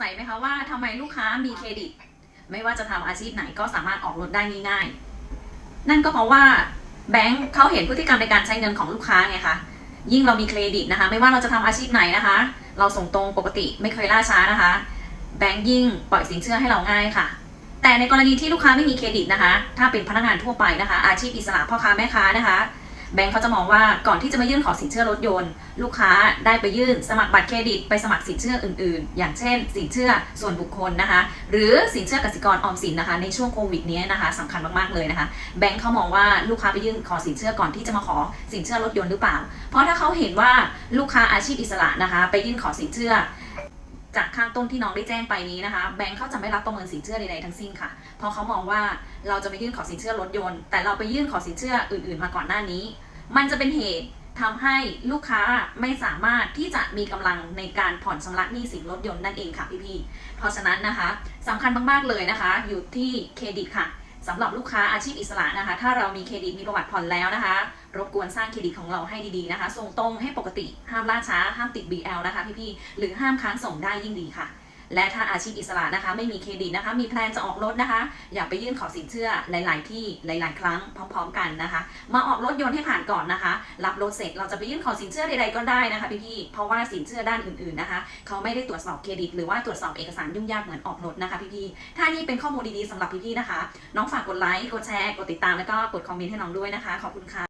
สัยไหมคะว่าทำไมลูกค้ามีเครดิต ไม่ว่าจะทำอาชีพไหนก็สามารถออกรถได้ง่ายๆนั่นก็เพราะว่าแบงค์เขาเห็นพฤติกรรมในการใช้เงินของลูกค้าไงคะยิ่งเรามีเครดิตนะคะ ไม่ว่าเราจะทำอาชีพไหนนะคะ เราส่งตรงปกติไม่เคยล่าช้านะคะ แบงค์ยิ่งปล่อยสินเชื่อให้เราง่ายค่ะ แต่ในกรณีที่ลูกค้าไม่มีเครดิตนะคะ ถ้าเป็นพนักงานทั่วไปนะคะ อาชีพอิสระพ่อค้าแม่ค้านะคะ แบงค์เขาจะมองว่าก่อนที่จะมายื่นขอสินเชื่อรถยนต์ ลูกค้าได้ไปยื่นสมัครบัตรเครดิตไปสมัครสินเชื่ออื่น ๆ อย่างเช่น สินเชื่อส่วนบุคคลนะคะ หรือสินเชื่อกสิกรออมสินนะคะ ในช่วงโควิดนี้นะคะสำคัญมากๆเลยนะคะ แบงค์เขามองว่าลูกค้าไปยื่นขอสินเชื่อก่อนที่จะมาขอสินเชื่อรถยนต์หรือเปล่า เพราะถ้าเขาเห็นว่าลูกค้าอาชีพอิสระนะคะ ไปยื่นขอสินเชื่อ จากข้างต้นที่น้องได้แจ้งไปนี้นะคะ แบงค์เขาจะไม่รับประเมินสินเชื่อใดๆทั้งสิ้นค่ะ เพราะเขามองว่าเราจะไปยื่นขอสินเชื่อรถยนต์ แต่เราไปยื่นขอสินเชื่ออื่นๆ มาก่อนหน้านี้ มันจะเป็นเหตุทำให้ลูกค้าไม่สามารถที่จะมีกำลังในการผ่อนชำระหนี้สินรถยนต์นั่นเองค่ะพี่ๆเพราะฉะนั้นนะคะสำคัญมากๆเลยนะคะ อยู่ที่เครดิตค่ะ สำหรับลูกค้าอาชีพอิสระนะคะ ถ้าเรามีเครดิตมีประวัติผ่อนแล้วนะคะ รบกวนสร้างเครดิตของเราให้ดีๆนะคะ ส่งตรงให้ปกติ ห้ามล่าช้า ห้ามติด BL นะคะพี่ๆ หรือห้ามค้างส่งได้ยิ่งดีค่ะ และถ้าอาชีพอิสระนะคะไม่มีเครดิตนะคะ มีแพลนจะออกรถนะคะ อย่าไปยื่นขอสินเชื่อหลาย ๆ ที่หลาย ๆ ครั้งพร้อม ๆ กันนะคะ มาออกรถยนต์ให้ผ่านก่อนนะคะ รับรถเสร็จเราจะไปยื่นขอสินเชื่อใด ๆ ก็ได้นะคะพี่ๆเพราะว่าสินเชื่อด้านอื่น ๆ นะคะ เขาไม่ได้ตรวจสอบเครดิต หรือว่าตรวจสอบเอกสารยุ่งยากเหมือนออกรถนะคะพี่ๆถ้านี่เป็นข้อมูลดี ๆสำหรับพี่ๆนะคะ น้องฝากกดไลค์กดแชร์กดติดตามแล้วก็กดคอมเมนต์ให้น้องด้วยนะคะขอบคุณค่ะ